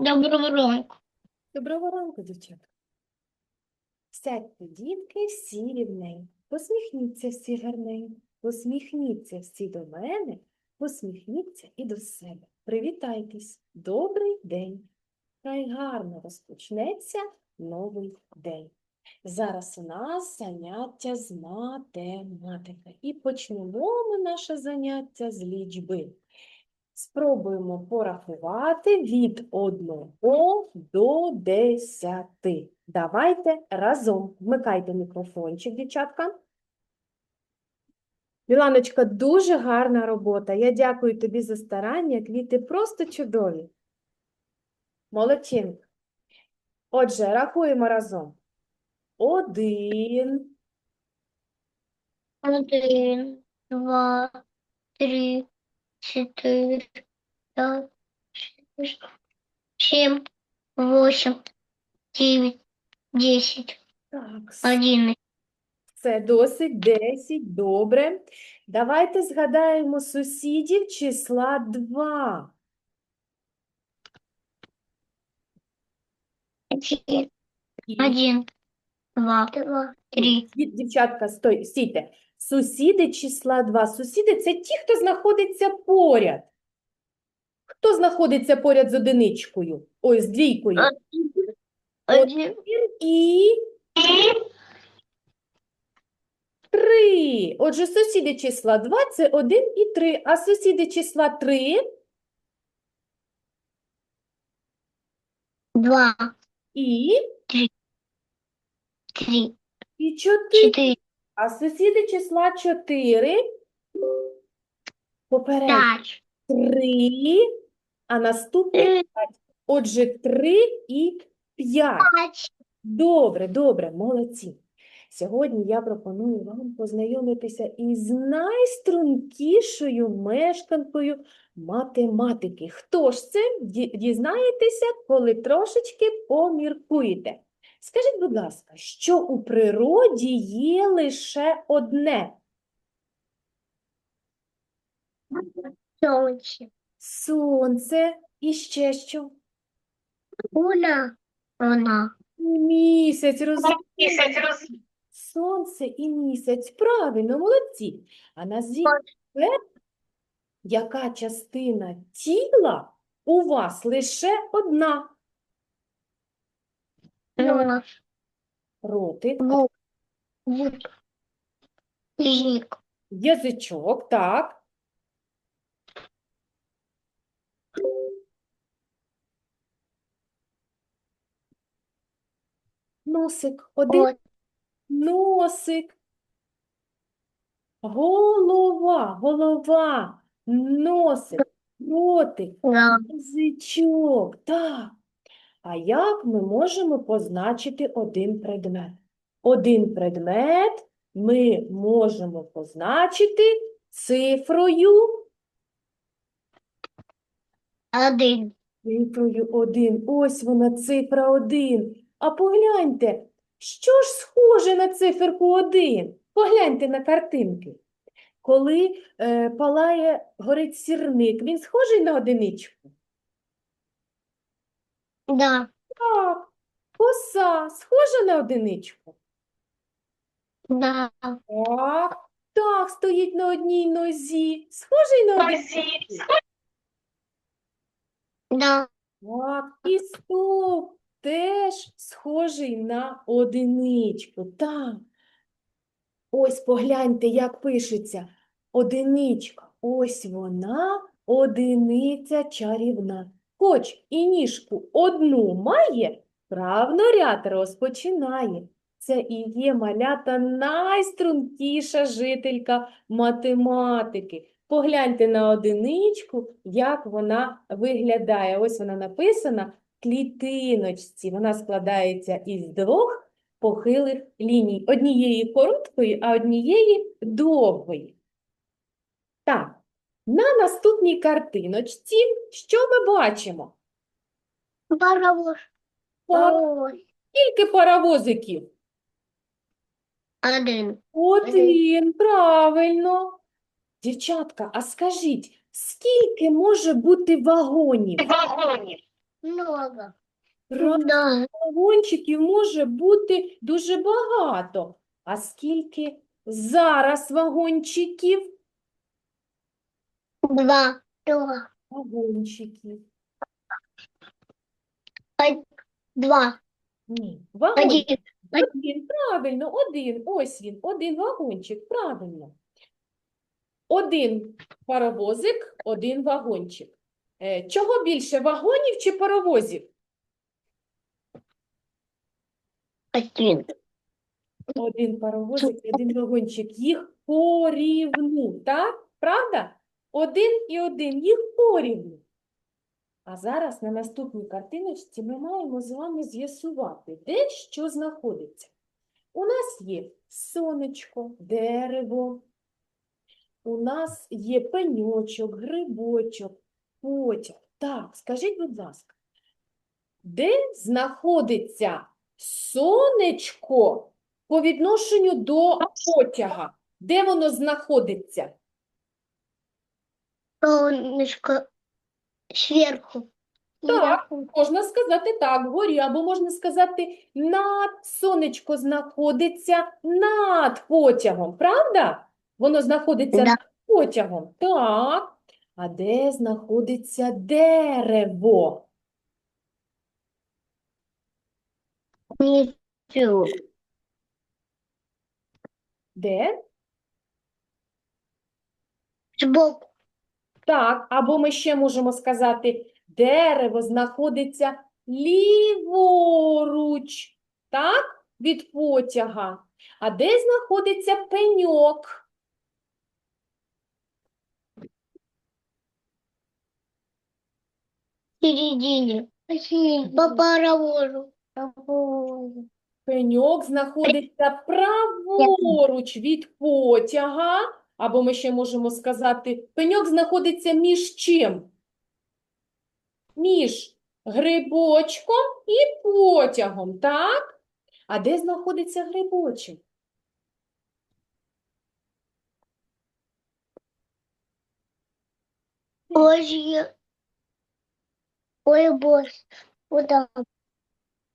Доброго ранку. Доброго ранку, дівчата. Сядьте, дітки, всі рівненько. Посміхніться всі гарненько. Посміхніться всі до мене, посміхніться і до себе. Привітайтесь. Добрий день. Хай гарно розпочнеться новий день. Зараз у нас заняття з математики. І почнемо ми наше заняття з лічби. Спробуємо порахувати від 1 до 10. Давайте разом. Вмикайте мікрофончик, дівчатка. Міланочка, дуже гарна робота. Я дякую тобі за старання. Квіти просто чудові. Молодчинка. Отже, рахуємо разом. Один, Один, два, три, четыре, пять, шесть, семь, восемь, девять, десять, так, одиннадцать, Це досить 10, добре. Давайте згадаємо сусідів числа 2. один, два, два, три, Дівчатка, стой, стійте. Сусіди числа 2. Сусіди – це ті, хто знаходиться поряд. Хто знаходиться поряд з одиничкою? Ой, з двійкою. один, І три. Отже, сусіди числа 2 – це 1 і 3. А сусіди числа 3 два, і, три, і 4. четыре, А сусіди числа 4 попередньо пять, 3, а наступне э, 5. Отже, 3 і 5. пять. Добре, добре, молодці. Сьогодні я пропоную вам познайомитися із найстрункішою мешканкою математики. Хто ж це? Дізнаєтеся, коли трошечки поміркуєте. Скажіть, будь ласка, що у природі є лише одне? Солнце. Сонце і ще що? Луна. Луна. Місяць, розумієте? Сонце і місяць. Правильно, молодці. А назвіть тепер, яка частина тіла у вас лише одна? Нос. Ротик, Губ. Губ. Язык. язичок, так. Носик, один Рот. носик. Голова, голова, носик, ротик. Язичок, так. А як ми можемо позначити один предмет? Один предмет ми можемо позначити цифрою, Один. цифрою один. Ось вона, цифра один. А погляньте, що ж схоже на циферку один? Погляньте на картинки. Коли е, палає, горить сірник, він схожий на одиничку? Да. Так, коса схожа на одиничку? Да. Так, так, стоїть на одній нозі. Схожий на одиничку? Да. Так, і стовп теж схожий на одиничку. Так. Ось погляньте, як пишеться. Одиничка. Ось вона, одиниця чарівна. Хоч і ніжку одну має, правно ряд розпочинає. Це і є малята найстрункіша жителька математики. Погляньте на одиничку, як вона виглядає. Ось вона написана в клітиночці. Вона складається із двох похилих ліній. Однієї короткої, а однієї довгої. Так, на наступній картиночці що ми бачимо? Паровоз. Паровоз. Скільки паровозиків? Один. Один, правильно. Дівчатка, а скажіть, скільки може бути вагонів? Вагонів. Много. Раз Да. вагончиків може бути дуже багато. А скільки зараз вагончиків? Два. Два. Вагончиків. Два. Ні, вагончиків. Один. Один, правильно, один. Ось він, один вагончик, правильно. Один паровозик, один вагончик. Е, Чого більше, вагонів чи паровозів? Один. Один паровозик і один вагончик. Їх порівну, так? Правда? Один і один, їх порівну. А зараз на наступній картиночці ми маємо з вами з'ясувати, де що знаходиться. У нас є сонечко, дерево, у нас є пеньочок, грибочок, потяг. Так, скажіть, будь ласка, де знаходиться сонечко по відношенню до потяга? Де воно знаходиться? Солнышко сверху. Так. Можна сказати так, вгорі, або можна сказати над сонечко знаходиться над потягом, правда? Воно знаходиться над потягом. Так. А де знаходиться дерево? Внизу. Де? Сбоку. Так, або ми ще можемо сказати, дерево знаходиться ліворуч, так, від потяга. А де знаходиться пеньок? Середине. По. Паровозу. Пеньок знаходиться праворуч від потяга, або ми ще можемо сказати, пеньок знаходиться між чим? Між грибочком і потягом, так? А де знаходиться грибочок? Ой, ой. Вот так.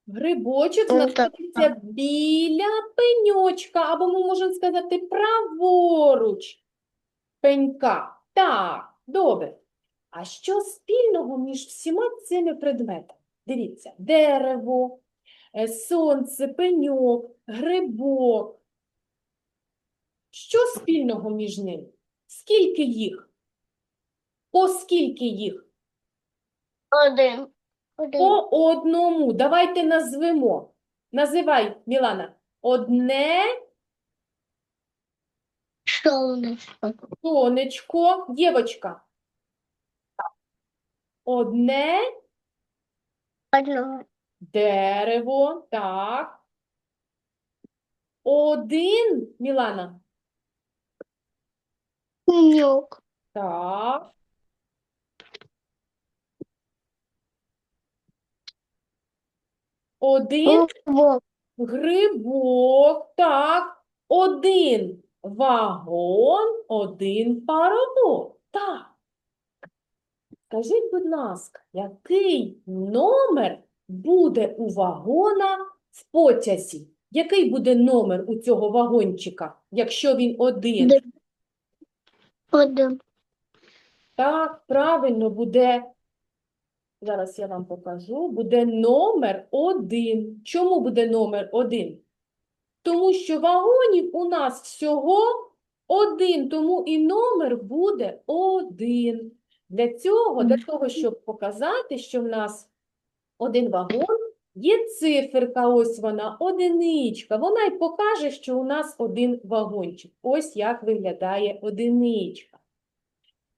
Грибочок Ну, так, знаходиться біля пеньочка, або ми можемо сказати праворуч пенька. Так, добре. А що спільного між всіма цими предметами? Дивіться, дерево, е, сонце, пеньок, грибок. Що спільного між ними? Скільки їх? По скільки їх? Один. Один. По одному. Давайте назвемо. Називай, Мілана. Одне Солнышко. сонечко, дівочка. Одне Одно. дерево, так. Один, Мілана, Пенек. так. Один. Грибок, так. Один вагон, один паровоз. Так. Скажіть, будь ласка, який номер буде у вагона в потязі? Який буде номер у цього вагончика, якщо він один? Один. Так, правильно буде. Зараз я вам покажу. Буде номер один. Чому буде номер один? Тому що вагонів у нас всього один, тому і номер буде один. Для цього, для того, щоб показати, що в нас один вагон, є циферка, ось вона, одиничка. Вона й покаже, що у нас один вагончик. Ось як виглядає одиничка.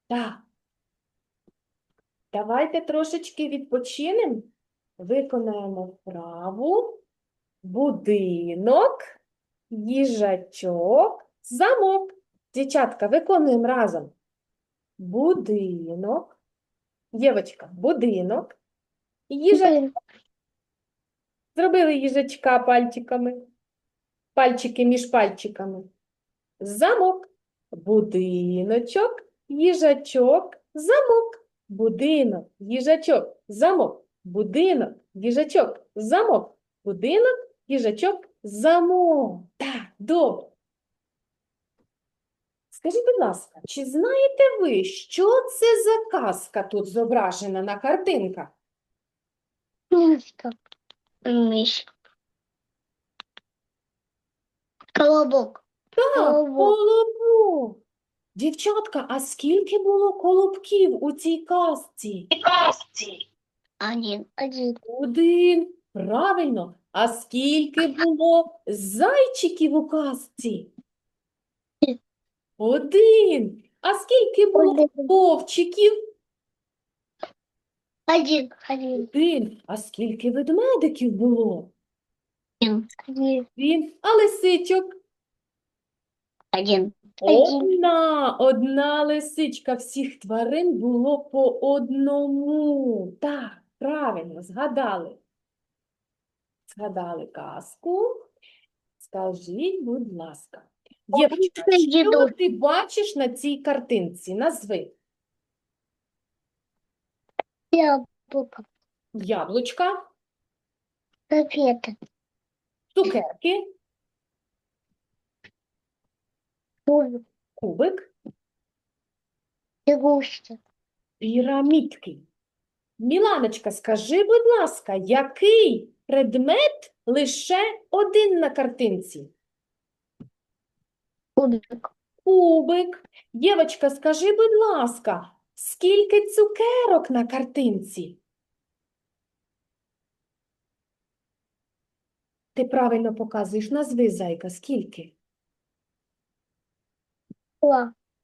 Так. Давайте трошечки відпочинемо, виконаємо вправу, будинок, їжачок, замок. Дівчатка, виконуємо разом. Будинок, Євочка, будинок, їжа... Зробили їжачка пальчиками, пальчики між пальчиками. Замок, будиночок, їжачок, замок. Будинок, їжачок, замок. будинок, їжачок, замок. Будинок, їжачок, замок. Так, добре. Скажіть, будь ласка, чи знаєте ви, що це за казка тут зображена на картинках? Мишка. Мишка. Колобок. Так, Колобок. колобок. Дівчатка, а скільки було колобків у цій казці? Один. Один. Один. Правильно. А скільки було зайчиків у казці? Один. А скільки було Один. вовчиків? Один. Один. Один. А скільки ведмедиків було? Один. Він. А лисичок? Один. Одна, одна лисичка. Всіх тварин було по одному. Так, правильно, згадали. Згадали казку. Скажіть, будь ласка, Євочка, що ти бачиш на цій картинці? Назви. Яблоко. Яблучка, цукерки, Кубик. Игрушки. пірамідки. Міланочка, скажи, будь ласка, який предмет лише один на картинці? Кубик. Кубик. Євочка, скажи, будь ласка, скільки цукерок на картинці? Ти правильно показуєш, назви, зайка, скільки?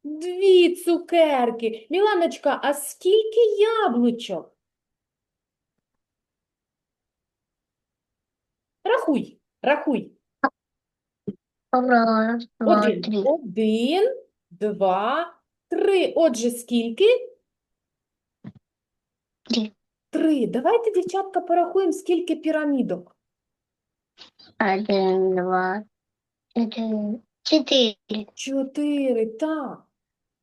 Дві цукерки. Міланочка, а скільки яблучок? Рахуй, рахуй. Раз, два, Один, три. один, два, три. Отже, скільки? Три. Три. Давайте, дівчатка, порахуємо, скільки пірамідок. Один, два, четыре. Четыре. Чотири, так.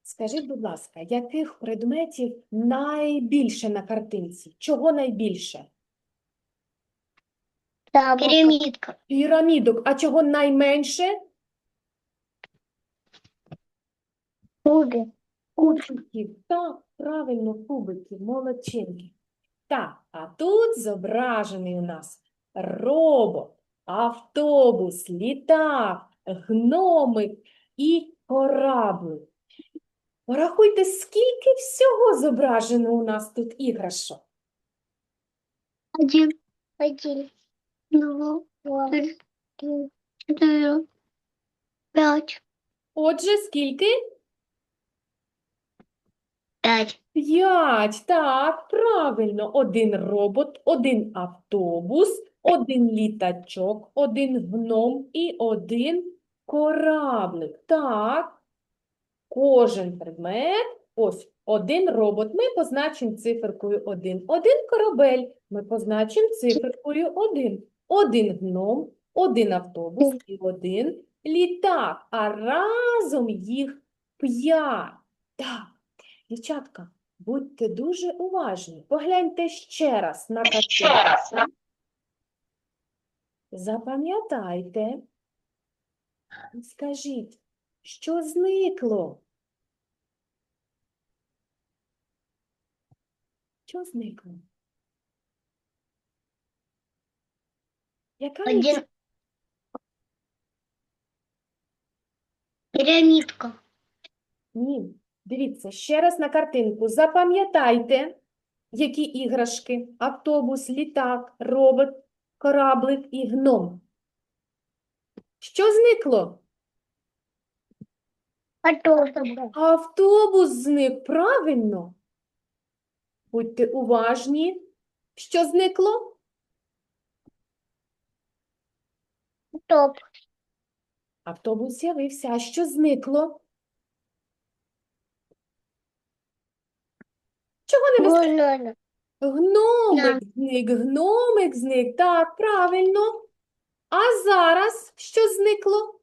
Скажіть, будь ласка, яких предметів найбільше на картинці? Чого найбільше? Пирамидка. Пірамідок. А чого найменше? Кубик. Кубиків. Так, правильно, кубиків, молодчинки. Так, а тут зображений у нас робот, автобус, літак, гномик і кораблик. Порахуйте, скільки всього зображено у нас тут іграшок. Один. Один. Два, три, четыре, пять. Отже, скільки? Пять. П'ять. Так, правильно. Один робот, один автобус, один літачок, один гном і один кораблик. Так, кожен предмет. Ось один робот. Ми позначимо циферкою 1. Один корабель. Ми позначимо циферкою 1. Один гном, один автобус і один літак. А разом їх п'ять. Так. Дівчатка, будьте дуже уважні. Погляньте ще раз на картинку. Запам'ятайте. Скажіть, що зникло? Що зникло? Яка річ? Один. Пирамидка. Ні. Дивіться, ще раз на картинку. Запам'ятайте, які іграшки. Автобус, літак, робот, кораблик і гном. Що зникло? Автобус. Автобус зник, правильно? Будьте уважні. Що зникло? Топ. Автобус з'явився. А що зникло? Чого не вистачає? Гномик зник, гномик зник. Так, правильно. А зараз що зникло?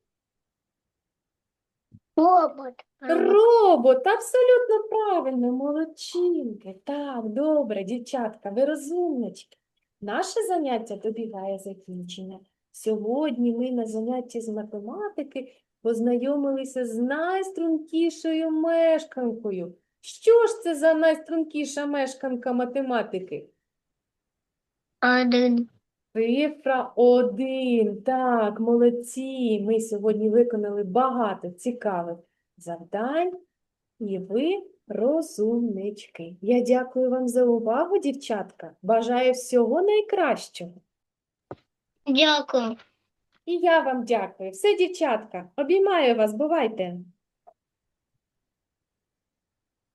Робот. Робот, абсолютно правильно, молодчинки. Так, добре, дівчатка, ви розумнички. Наше заняття добігає закінчення. Сьогодні ми на занятті з математики познайомилися з найстрункішою мешканкою. Що ж це за найстрункіша мешканка математики? Один. Цифра один. Так, молодці. Ми сьогодні виконали багато цікавих завдань, і ви розумнички. Я дякую вам за увагу, дівчатка. Бажаю всього найкращого. Дякую. І я вам дякую. Все, дівчатка, обіймаю вас, бувайте.